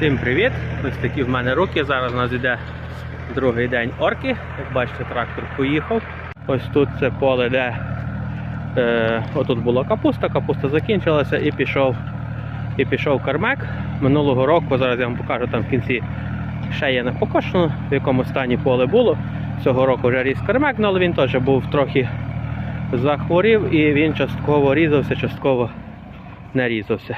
Всім привіт! Ось такі в мене руки. Зараз у нас йде другий день орки. Як бачите, трактор поїхав. Ось тут це поле, де е, отут була капуста, капуста закінчилася і пішов, і пішов кармек. Минулого року, зараз я вам покажу там в кінці ще є не покошено, в якому стані поле було. Цього року вже ріс кармек, ну, але він теж був трохи захворів і він частково різався, частково не різався.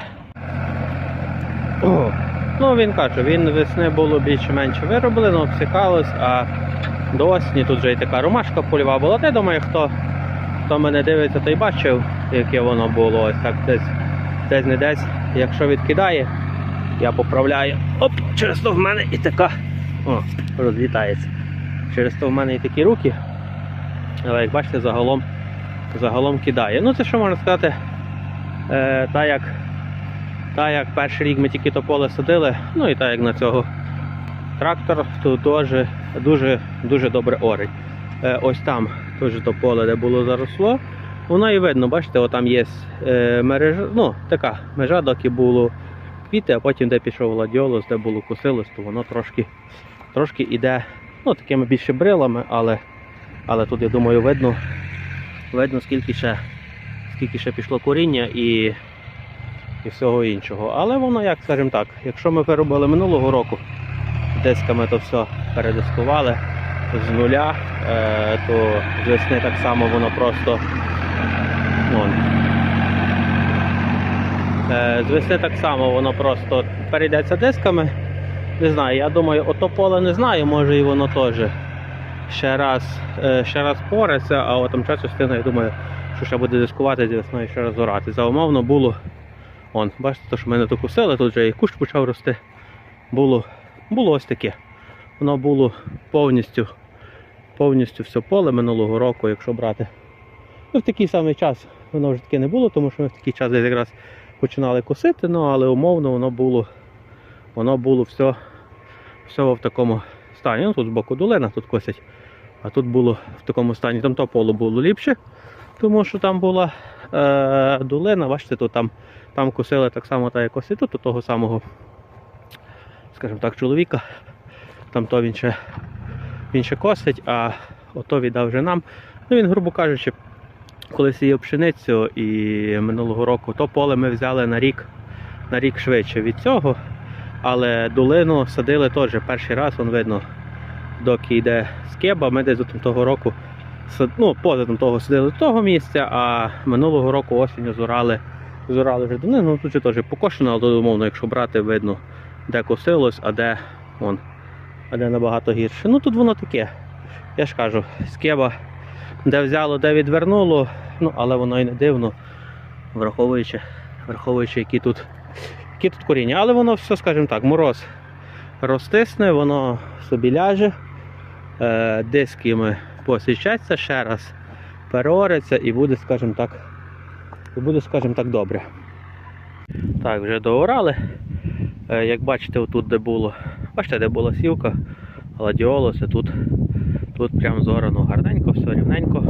Ну він каже, він весни було більш-менш вироблено, обсікалось, а до осені тут вже і така ромашка польова була. Та я думаю, хто, хто мене дивиться, той бачив, яке воно було. Ось так десь, десь не десь. Якщо відкидає, я поправляю. Оп, через то в мене і така. О, розлітається. Через то в мене і такі руки. Але як бачите, загалом, загалом кидає. Ну це що можна сказати, е, та як та як перший рік ми тільки то поле садили, ну і так як на цього трактор, то дуже дуже, дуже добре орить. Е, ось там теж то поле, де було заросло. Воно і видно, бачите, отам є е, мережа, ну, така межа, доки було квіти, а потім де пішов ладіолус, де було косилось, то воно трошки, трошки іде ну, такими більше брилами, але, але тут, я думаю, видно, видно скільки ще, скільки ще пішло коріння і і всього іншого. Але воно, як скажімо так, якщо ми виробили минулого року, дисками то все передискували з нуля, е, то з весни так само воно просто. Вон. Е, з весни так само воно просто перейдеться дисками. Не знаю, я думаю, ото поле не знаю, може і воно теж ще раз, е, ще раз пореться, а от там частина, я думаю, що ще буде дискувати з весною ще раз орати. За умовно було Он, бачите, то, що мене тут кусили, тут вже і кущ почав рости. Було, було ось таке. Воно було повністю, повністю все поле минулого року, якщо брати. Ну, в такий самий час воно вже таке не було, тому що ми в такий час десь якраз починали косити, ну, але умовно воно було, воно було все, все в такому стані. Ну, тут з боку долина, тут косять, а тут було в такому стані. Там то поле було ліпше, тому що там була е, долина, бачите, тут там там косили так само, так як косить тут, у того самого, скажімо так, чоловіка. Там то він ще, він ще косить, а ото віддав вже нам. Ну він, грубо кажучи, коли сіяв пшеницю і минулого року, то поле ми взяли на рік, на рік швидше від цього. Але долину садили теж перший раз, вон видно, доки йде скеба, ми десь до того року ну, поза там того сидили до того місця, а минулого року осінню зорали зорали вже давно, ну тут теж покошено, але умовно, якщо брати, видно, де косилось, а де вон, а де набагато гірше. Ну тут воно таке. Я ж кажу, скеба, де взяло, де відвернуло, ну але воно і не дивно, враховуючи, враховуючи, які тут, які тут коріння. Але воно все, скажімо так, мороз розтисне, воно собі ляже, е, дисками посічаться ще раз, переориться і буде, скажімо так і буде, скажімо так, добре. Так, вже доорали. Е, Як бачите, отут де було, бачите, де була сівка, гладіолуси, тут, тут прям зорано гарненько, все рівненько.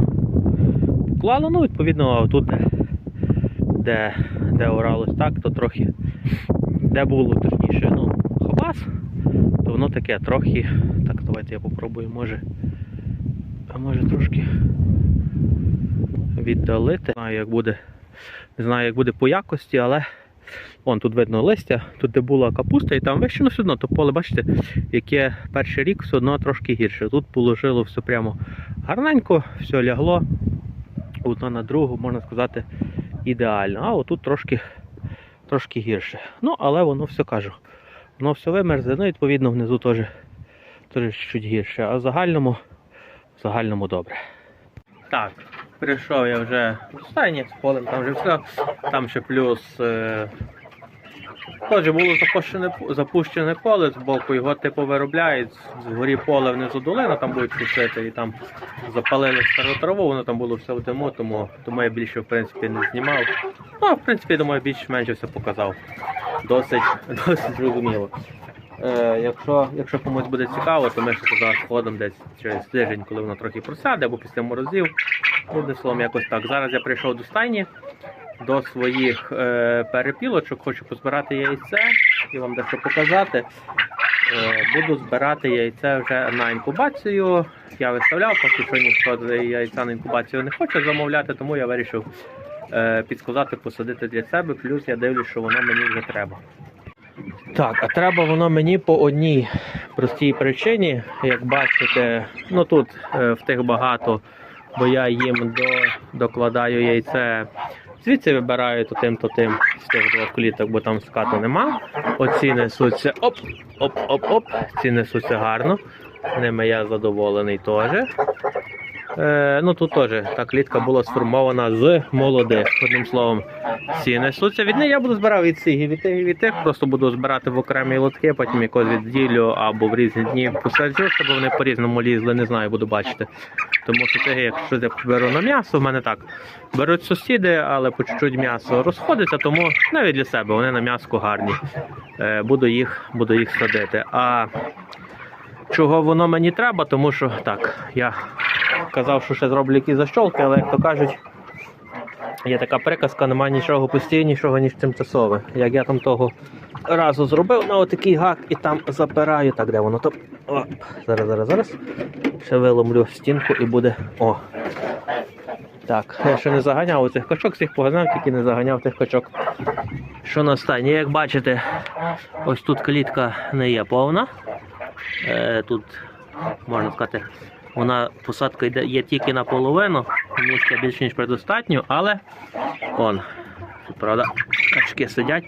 Поклало, ну, відповідно, тут, де, де, де оралось так, то трохи, де було точніше, ну, хабас, то воно таке трохи. Так, давайте я попробую, може. А може трошки віддалити. Не знаю, як буде. Не знаю, як буде по якості, але вон тут видно листя, тут де була капуста, і там вище ну, все одно то поле, бачите, яке перший рік все одно трошки гірше. Тут положило все прямо гарненько, все лягло. Одно на другу, можна сказати, ідеально. А отут трошки, трошки гірше. Ну, але воно все кажу. Воно все вимерзе, ну відповідно внизу теж, теж гірше. А в загальному, в загальному добре. Так, прийшов я вже в стайні з полем, там вже все. Там ще плюс. Е... Теж було запущене, запущене поле з боку, його типу виробляють, згорі поле внизу долина, там будуть кусити, і там запалили стару траву, воно там було все в диму, тому, тому я більше в принципі не знімав. Ну, в принципі, думаю, більш-менш все показав. Досить, досить зрозуміло. Е, якщо, якщо комусь буде цікаво, то ми ще туди сходимо десь через тиждень, коли воно трохи просяде, або після морозів. Буде словом якось так. Зараз я прийшов до стайні, до своїх е, перепілочок, хочу позбирати яйце. хотів вам дещо показати. Е, Буду збирати яйце вже на інкубацію. Я виставляв, поки що ніхто яйця на інкубацію не хоче замовляти, тому я вирішив е, підсказати, посадити для себе. Плюс я дивлюсь, що воно мені вже треба. Так, а треба воно мені по одній простій причині. Як бачите, ну тут е, в тих багато, бо я їм до, докладаю яйце. Звідси вибираю то тим, то тим з тих двох кліток, бо там скату нема. Оці несуться оп, оп, оп, оп. Ці несуться гарно. Ними я задоволений теж. Е, ну тут теж та клітка була сформована з молодих. Одним словом, всі несуться. Від неї я буду збирати від цих і від тих, і від тих. Просто буду збирати в окремі лотки, потім якось відділю або в різні дні посаджу, щоб вони по-різному лізли, не знаю, буду бачити. Тому що це, якщо я беру на м'ясо, в мене так. Беруть сусіди, але по чуть-чуть м'ясо розходиться, тому навіть для себе вони на м'яско гарні. Е, буду, їх, буду їх садити. А чого воно мені треба, тому що так, я казав, що ще зроблю якісь защолки, але як то кажуть, є така приказка, немає нічого постійнішого, ніж тимчасове. Як я там того разу зробив на отакий гак і там запираю. Так, де воно? Топ. О, зараз, зараз, зараз. Ще виломлю стінку і буде. О. Так, я ще не заганяв у цих качок, всіх поганяв, тільки не заганяв тих качок. Що на стані? Як бачите, ось тут клітка не є повна. Е, тут можна сказати, вона посадка йде є тільки наполовину, місця більш ніж предостатньо, але он, правда, качки сидять,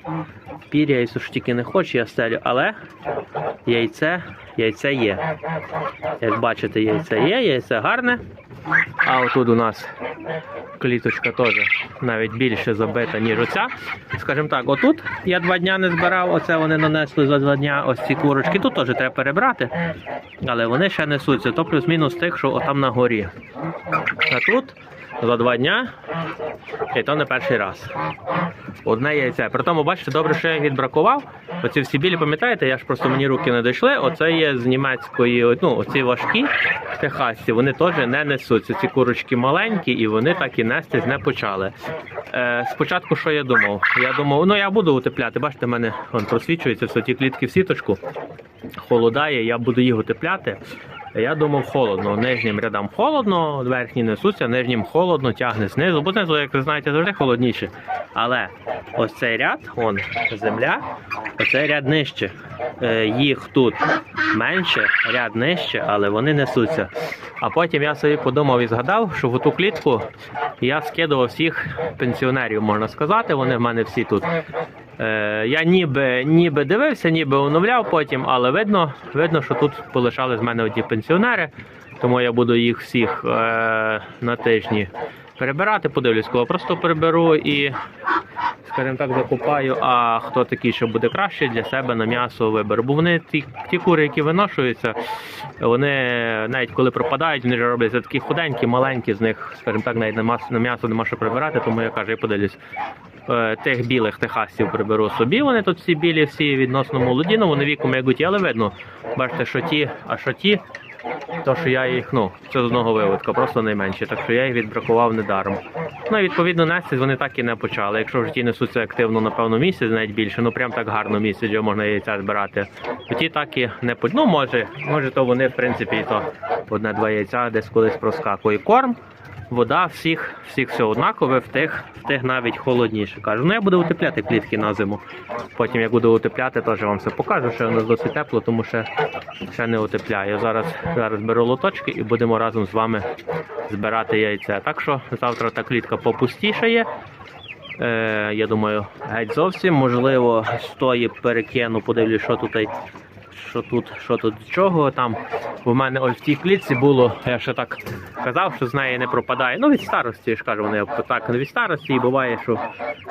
пір'я і тільки не хоче, я стелю, але яйце, яйце є. Як бачите, яйце є, яйце гарне. А отут у нас кліточка теж навіть більше забита, ніж оця. Скажімо так, отут я два дня не збирав, оце вони нанесли за два дня ось ці курочки. Тут теж треба перебрати, але вони ще несуться. То плюс-мінус тих, що отам на горі. А тут за два дня, і то не перший раз. Одне яйце. При тому, бачите, добре, що я відбракував. Оці всі білі, пам'ятаєте, я ж просто мені руки не дійшли. Оце є з німецької, ну, оці важкі техасці, вони теж не несуться. Ці курочки маленькі і вони так і нестись не почали. Е, спочатку що я думав? Я думав, ну я буду утепляти. Бачите, в мене вон, просвічується все ті клітки в сіточку. Холодає, я буду їх утепляти. Я думав холодно. Нижнім рядам холодно, верхні несуться, нижнім холодно, тягне знизу, бо знизу, як ви знаєте, завжди холодніше. Але ось цей ряд, вон земля, оцей ряд нижче. Е, їх тут менше, ряд нижче, але вони несуться. А потім я собі подумав і згадав, що в ту клітку я скидував всіх пенсіонерів, можна сказати. Вони в мене всі тут. Е, я ніби, ніби дивився, ніби оновляв потім, але видно, видно, що тут полишали з мене оті пенсіонери, тому я буду їх всіх е, на тижні перебирати, подивлюсь, кого просто переберу і, скажімо так, закупаю. А хто такий, що буде краще для себе на м'ясо виберу. Бо вони ті, ті кури, які виношуються, вони навіть коли пропадають, вони ж робляться такі худенькі, маленькі, з них, скажімо так, навіть на м'ясо, на м'ясо нема що прибирати, тому я кажу, я подивлюсь. Е, Тих білих техасів приберу собі. Вони тут всі білі, всі відносно молоді, ну вони віком як гуті, але видно. Бачите, що ті, а що ті, то що я їх, ну, це з одного виводка, просто найменше. Так що я їх відбракував недаром. Ну і відповідно нестись вони так і не почали. Якщо в житті несуться активно, напевно, місяць, навіть більше, ну прям так гарно місяць, де можна яйця збирати. То ті так і не почали. Ну, може, може, то вони, в принципі, і то одне-два яйця десь колись проскакує. Корм. Вода всіх, всіх все однакове, в тих, в тих навіть холодніше. Кажу, ну я буду утепляти клітки на зиму. Потім як буду утепляти, теж вам все покажу, що у нас досить тепло, тому ще, ще не утепляю. Зараз, зараз беру лоточки і будемо разом з вами збирати яйця. Так що завтра та клітка попустішає. Е, я думаю, геть зовсім. Можливо, з тої перекину, подивлюсь, що тут що тут, що тут з чого там. У мене ось в тій клітці було, я ще так казав, що з неї не пропадає. Ну від старості, я ж кажу, вони так від старості, і буває, що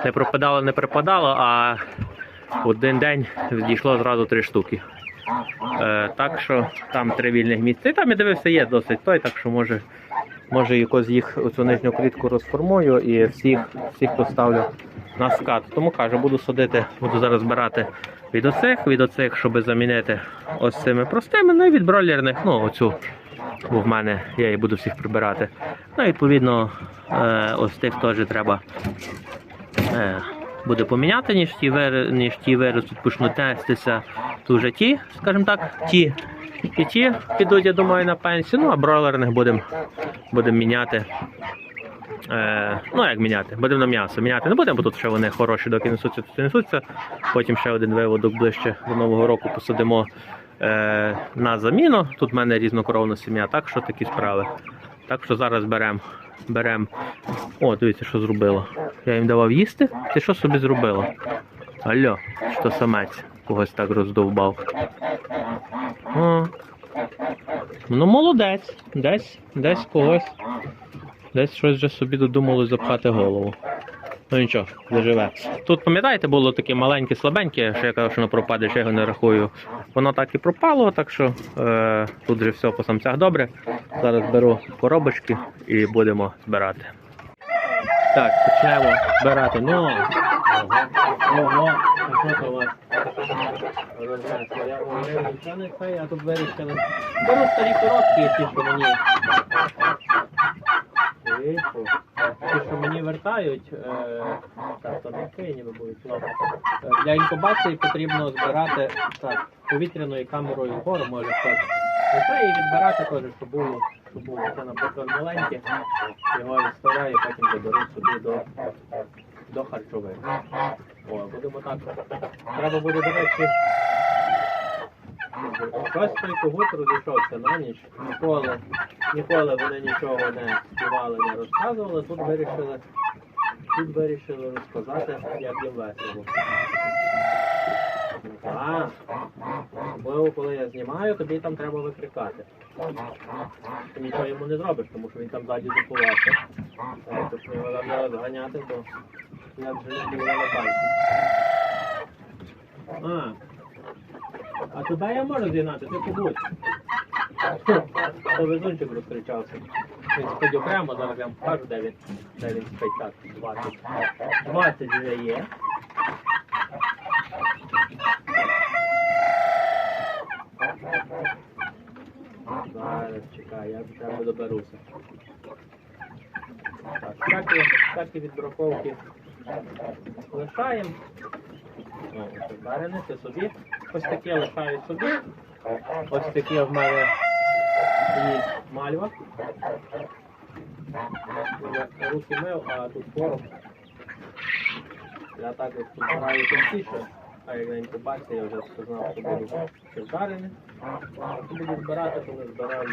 не пропадало, не припадало, а в один день дійшло зразу три штуки. Е, так що там три вільних місця. І там я дивився, є досить той, так що може, може якось їх оцю нижню клітку розформую і всіх, всіх поставлю на скат. Тому кажу, буду садити, буду зараз збирати від оцих, від оцих, щоб замінити ось цими простими, ну і від бройлерних, ну оцю. Бо в мене я її буду всіх прибирати. Ну, і, відповідно, е, ось тих теж треба е, буде поміняти, ніж ті, вир... ніж ті виростуть, почнуть нестися. То вже ті, скажімо так, ті і ті підуть, я думаю, на пенсію. Ну, а бройлерних будемо будем міняти. Е, ну, як міняти? Будемо на м'ясо. Міняти не будемо, бо тут ще вони хороші, доки несуться, тут несуться. Потім ще один виводок ближче до Нового року посадимо е, на заміну. Тут в мене різнокровна сім'я, так що такі справи. Так що зараз беремо. Берем. О, дивіться, що зробила. Я їм давав їсти. Ти що собі зробила? Алло, що самець когось так роздовбав. О. Ну, молодець. Десь, десь когось. Десь щось вже собі додумали запхати голову. Ну нічого, заживе. Тут, пам'ятаєте, було таке маленьке, слабеньке, що я казав, що воно пропаде, що його не рахую. Воно так і пропало, так що е, тут вже все по самцях добре. Зараз беру коробочки і будемо збирати. Так, почнемо збирати. Ну, ого, ого, що то у вас? Я тут вирішили. Беру старі коробки, ті, що мені. Тихо. Ті, що мені вертають, е, то не ніби будуть. Ну, для інкубації потрібно збирати так, повітряною камерою вгору, може хтось. Це і відбирати теж, щоб було, щоб було. Це, наприклад, маленьке, його відставляю, потім заберу собі до, до харчових. О, будемо так. Треба буде, до речі, Хтось той когут розійшовся на ніч, ніколи, ніколи вони нічого не співали, не розказували. Тут вирішили, тут вирішили розказати, як їм весело. Особливо коли я знімаю, тобі там треба викрикати. Ти нічого йому не зробиш, тому що він там ззаді заховався. Тож його треба зганяти, то як вже не на пальці. А, а туди я можу зігнати, ти побудь. То везунчик розкричався. Він спить зараз я вам покажу, де він, де він спить так, 20. 20 вже є. Зараз чекай, я до тебе доберуся. Так, всякі, всякі відбраковки лишаємо. О, ось це собі. Ось такі лишаю собі. Ось такі в мене мальва. Руки мив, а тут порох. Я так от збираю тонкіше, а як на інкубації я вже сказав, що буду ще вдарені. Буду збирати, не збираю.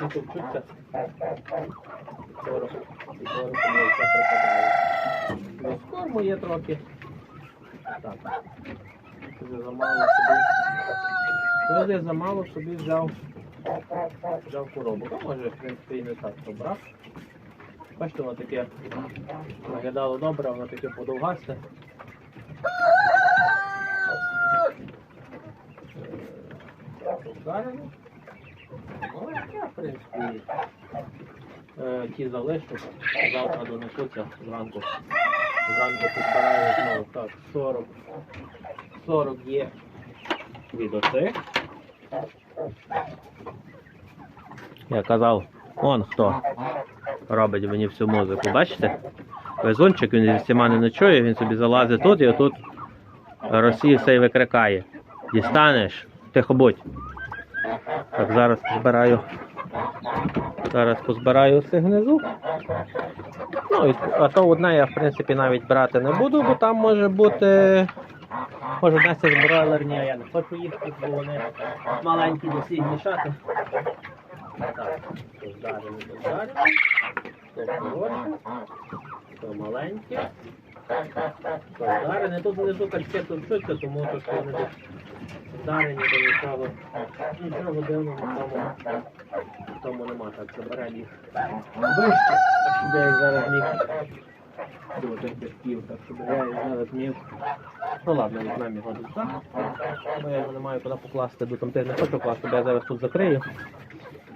Ті тут чуться. Порох. І порох мені все припадає. З корму є трохи. Так. Вже замало собі. Коли замало собі взяв. Взяв коробу. Ну, може, в принципі, і не так побрав. Бачите, воно таке виглядало добре, воно таке подовгасте. Вдарено. Ну, я, в принципі, е, ті залишу. Завтра донесуться зранку. Зранку підбираю знову. Так, 40. 40 є від оцих. Я казав, он хто робить мені всю музику, бачите? Везунчик, він зі всіма не ночує, він собі залазить тут і отут розсіявся і викрикає. Дістанеш, тихо будь. Так, зараз позбираю. Зараз позбираю цих внизу. Ну, а то одне я в принципі навіть брати не буду, бо там може бути. Може нести з бройлерні, а я не хочу їх, бо вони маленькі до всіх мішати. Так, то вдаримо, то. Хороше, то маленьке. Вдарене. Тут внизу качки товчуться, тому то, що вони тут вдарені, то нічого, нічого дивного в тому, в тому нема. Так, заберемо їх так щоб я їх зараз міг до тих дірків, так щоб я їх зараз міг. Ну ладно, візьмемо його до сюди, бо я його не маю куди покласти, до там тих не хочу класти, бо я зараз тут закрию.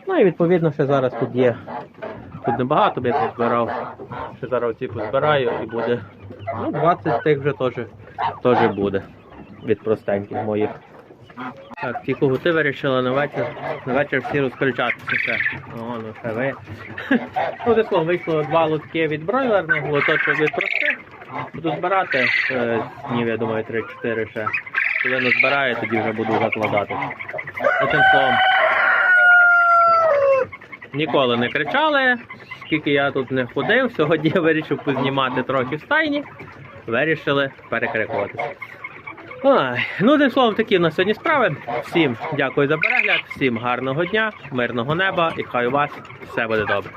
Ну і відповідно ще зараз тут є. Тут небагато, я збирав. Ще зараз ці позбираю і буде. Ну, 20 тих вже теж, теж буде від простеньких моїх. Так, ті когути вирішили на вечір. На вечір всі розключатися ще. О, ну ще ви. Ну, де вийшло два лотки від бройлерних, лоточок від простих. Буду збирати е, днів, я думаю, 3-4 ще. Коли не збираю, тоді вже буду закладати. Одним словом, ніколи не кричали, скільки я тут не ходив. Сьогодні я вирішив познімати трохи в стайні. Вирішили перекрикуватися. Ой, ну, одним словом, такі в нас сьогодні справи. Всім дякую за перегляд, всім гарного дня, мирного неба і хай у вас все буде добре.